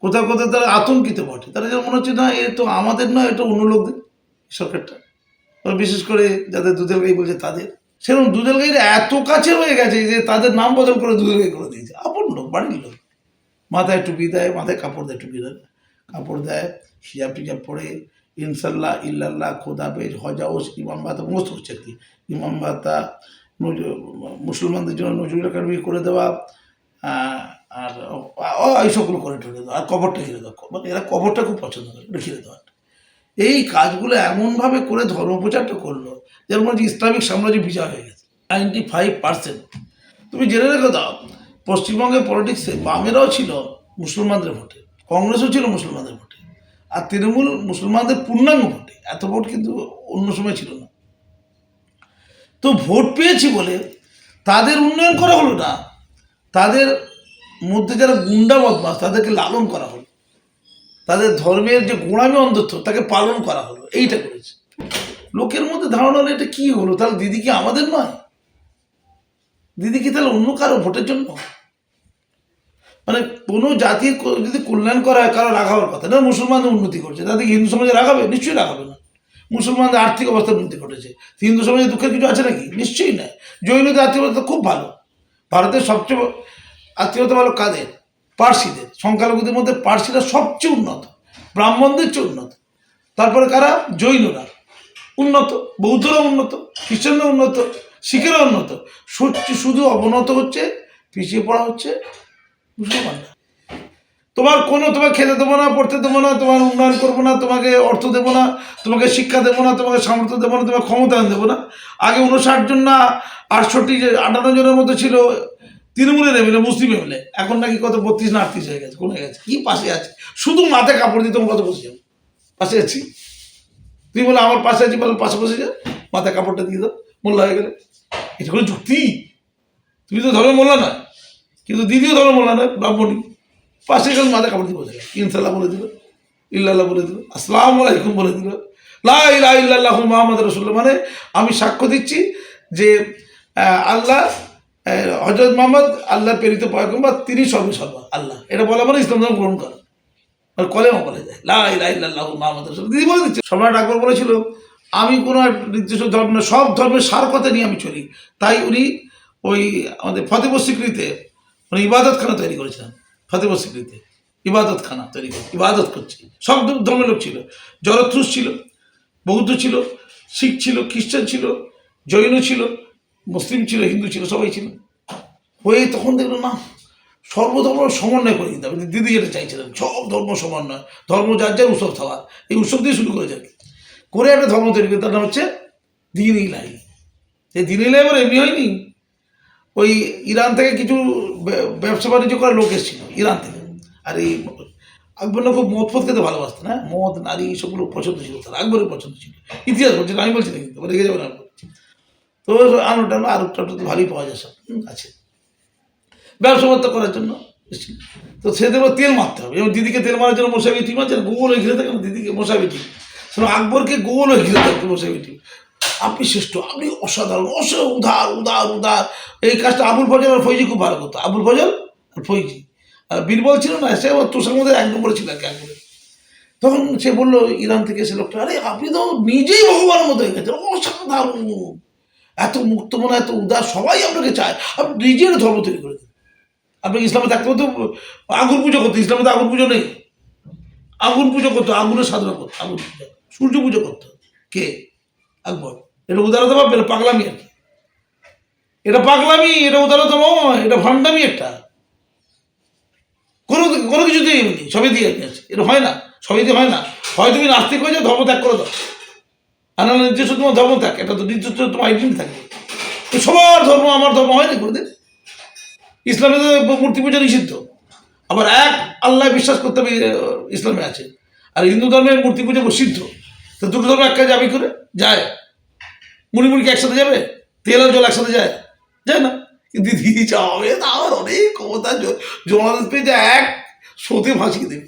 কোথাও কোথাও তারা আতঙ্কিত বটে। তারা যেন মনে হচ্ছে, না, এ তো আমাদের নয়, এটা অন্য লোকদের সরকারটা বিশেষ করে যাদের দুধের গাই বলছে তাদের। সেরকম দুধের গাইরা এত কাছে হয়ে গেছে যে তাদের নাম বদল করে দুধের গাই করে দিয়েছে। আপন লোক, বাড়ির লোক। মাথায় টুপি দেয়, মাথায় কাপড় দেয়, টুপি দেয়। কাপড় দেয়, হিজাব টিজাব পরে ইনশাল্লাহ, ইল্লাল্লাহ, খোদা বেজ হজাউস ইমাম বাতা সমস্ত হচ্ছে কি। ইমাম নজ- মুসলমানদের জন্য নজরুল একাডেমি করে দেওয়া আর এইসবগুলো করে টরে দেওয়া আর কবরটা ঘিরে দেওয়া মানে এরা কবরটা খুব পছন্দ করে ওটা ঘিরে দেওয়া এই কাজগুলো এমনভাবে করে ধর্ম প্রচারটা করল যেমন হচ্ছে ইসলামিক সাম্রাজ্য বিজয় হয়ে গেছে। নাইনটি ফাইভ পার্সেন্ট তুমি জেনে রেখে দাও, পশ্চিমবঙ্গের পলিটিক্সে বামেরাও ছিল মুসলমানদের ভোটে, কংগ্রেসও ছিল মুসলমানদের ভোটে, আর তৃণমূল মুসলমানদের পূর্ণাঙ্গ ভোটে। এত ভোট কিন্তু অন্য সময় ছিল না। তো ভোট পেয়েছি বলে তাদের উন্নয়ন করা হলো না, তাদের মধ্যে যারা গুন্ডা বদমাস তাদেরকে লালন করা হলো। তাদের ধর্মের যে গোড়ামি অন্ধত্ব, তাকে পালন করা হলো। এইটা করেছে। লোকের মধ্যে ধারণা হলো, এটা কি হলো? তাহলে দিদি কি আমাদের নয়? দিদি কি তাহলে অন্য কারও ভোটের জন্য? মানে কোনো জাতির যদি কল্যাণ করা হয়, কারও রাখাবার কথা। না, মুসলমানদের উন্নতি করছে তাদেরকে হিন্দু সমাজে রাখাবে নিশ্চয়ই রাখাবে না। মুসলমানদের আর্থিক অবস্থার উন্নতি ঘটেছে। হিন্দু সমাজে দুঃখের কিছু আছে নাকি? নিশ্চয়ই নয় জৈনদের আর্থিক অবস্থা খুব ভালো। ভারতের সবচেয়ে আত্মীয়তা ভালো কাদের? পার্সিদের। সংখ্যালঘুদের মধ্যে পার্সিরা সবচেয়ে উন্নত। ব্রাহ্মণদের চেয়ে উন্নত। তারপরে কারা? জৈনরা। উন্নত। বৌদ্ধরা উন্নত। খ্রিস্টানরা উন্নত। শিখেরা উন্নত। সত্যি শুধু অবনত হচ্ছে, পিছিয়ে পড়া হচ্ছে মুসলমানরা। তোমার কোনো, তোমাকে খেতে দেবো না, পড়তে দেবো না, তোমার উন্নয়ন করব না, তোমাকে অর্থ দেবো না, তোমাকে শিক্ষা দেবো না, তোমাকে সামর্থ্য দেবো না, তোমাকে ক্ষমতায়ন দেবো না। আগে উনষাট জন না, আটষট্টি আটান্ন জনের মতো ছিল তৃণমূলের না মুসলিম এমএলএ। এখন নাকি কত বত্রিশ না আটত্রিশ হয়ে গেছে, কমে গেছে। কি পাশে আছে? শুধু মাথায় কাপড় দিয়ে তোমার কত বসে যাও পাশে আছি? তুই বলে আমার পাশে আছি, বলে পাশে বসে যা মাথায় কাপড়টা দিয়ে দাও, মোল্লা হয়ে গেলে। এটা কোনো যুক্তি? তুমি তো ধর্ম মোল্লা না কিন্তু দ্বিতীয় ধর্ম মোল্লা না ব্রাহ্মণী। পাশে গেলে মাথায় কাপড় দিয়ে বসে গেল ইনশাল্লাহ বলে দিল ইল্লাল্লাহ বলে দিল আসসালামু আলাইকুম বলে দিল লা ইলাহা ইল্লাল্লাহ মোহাম্মদ রসুল্লাহ মানে আমি সাক্ষ্য দিচ্ছি যে আল্লাহ হজরত মোহাম্মদ আল্লাহ প্রেরিত পয়গম্বর, তিনি সর্বসর্বা, আল্লাহ। এটা বলা মানে ইসলাম ধর্ম গ্রহণ করা। আর কলেমা বলে যায় লা ইলাহা ইল্লাল্লাহু মুহাম্মাদুর দিদি বলে দিচ্ছে সম্রাট আকবর বলেছিল, আমি কোনো নির্দিষ্ট ধর্ম, সব ধর্মের সার কথা নিয়ে আমি চলি। তাই উনি ওই আমাদের ফতেপুর সিকরিতে উনি ইবাদতখানা তৈরি করেছিলেন। ফতেপুর সিকরিতে ইবাদতখানা তৈরি করে ইবাদত করছে। সব ধর্মের লোক ছিল। জরথ্রুস ছিল, বৌদ্ধ ছিল, শিখ ছিল, খ্রিস্টান ছিল, জৈন ছিল মুসলিম ছিল হিন্দু ছিল সবাই ছিল। হয়ে তখন দেখল না সর্বধর্ম সমন্বয় করে দিতে হবে। দিদি যেটা চাইছিলেন সব ধর্ম সমন্বয় ধর্ম যার যার উৎসব খাওয়ার এই উৎসব দিয়ে শুরু করেছে আর কি। করে একটা ধর্ম তৈরি করে তার নাম হচ্ছে দিন ইলাই এই দিন ইলাই আবার এমনি হয়নি। ওই ইরান থেকে কিছু ব্য- ব্যবসা বাণিজ্য করার লোক এসেছিল ইরান থেকে। আর এই আকবর না খুব মদ ফদ খেতে ভালোবাসতেন হ্যাঁ? মদ নারী সবগুলো পছন্দ ছিল তার আকবরের পছন্দ ছিল। ইতিহাস বলছি না, আমি বলছি না কিন্তু রেখে যাবেন আকবর। তো টালু আলু তো ভালোই পাওয়া যায় সব আছে। ব্যবসা বার্তা করার জন্য তো সেদের ওপর তেল মারতে হবে। এবং দিদিকে তেল মারার জন্য মশাই টিম আছে, গোল হয়ে ঘিরে থাকে দিদিকে মশাই টিম সেরকম আকবরকে গোল হয়ে ঘিরে থাকতো মশাই টিম আপনি শ্রেষ্ঠ, আপনি অসাধারণ অস উদার উদার উদার। এই কাজটা আবুল ফজল আর ফৈজি খুব ভালো করতো। আবুল ফজল আর ফৈজি। আর বীরবল ছিল না, সে আবার তোষার মধ্যে এক নম্বরে ছিল আর কি একবারে তখন সে বলল, ইরান থেকে এসে লোকটা, আরে, আপনি তো নিজেই ভগবানের মতো হয়ে গেছেন, অসাধারণ এত মুক্ত মনে, এত উদার, সবাই আপনাকে চায়। আপনি নিজের ধর্ম তৈরি করে দিন। আপনি ইসলামে থাকতে হতো আগুন পুজো করতো, ইসলামে তো আগুন পুজো নেই। আগুন পুজো করতো, আগুনের সাধনা করতো, আগুন পুজো সূর্য পুজো করতো। কে? আকবর। এটা উদারতা ভাববে এটা পাগলামি আর কি। এটা পাগলামি, এটা উদারতা নয়, এটা ভান্ডামি একটা। কোনো কোনো কিছুতেই সবই দিয়ে আছে। এটা হয় না, সবই দিয়ে হয় না। হয় তুমি নাস্তিক হয়ে যাও, ধর্ম ত্যাগ করে দাও। আর না নির্দিষ্ট তোমার ধর্ম ত্যাগ এটা তো নির্দিষ্ট তোমার আইডেন্টি থাকবে তো সবার ধর্ম আমার ধর্ম হয় না কোনোদিন। ইসলামে তো মূর্তি পূজা নিষিদ্ধ। আবার এক আল্লাহ বিশ্বাস করতে হবে ইসলামে আছে। আর হিন্দু ধর্মের মূর্তি পূজা সিদ্ধ তো দুটো ধর্ম এক কাজে যাবে করে যায়। মুড়ি মুড়ি কি একসাথে যাবে, তেল আর জল একসাথে যায়। যায় না। কিন্তু দিদি যাবে, তার অনেক ক্ষমতা জমানত পেয়ে যায়, এক শোতে ভাসিয়ে দেবে।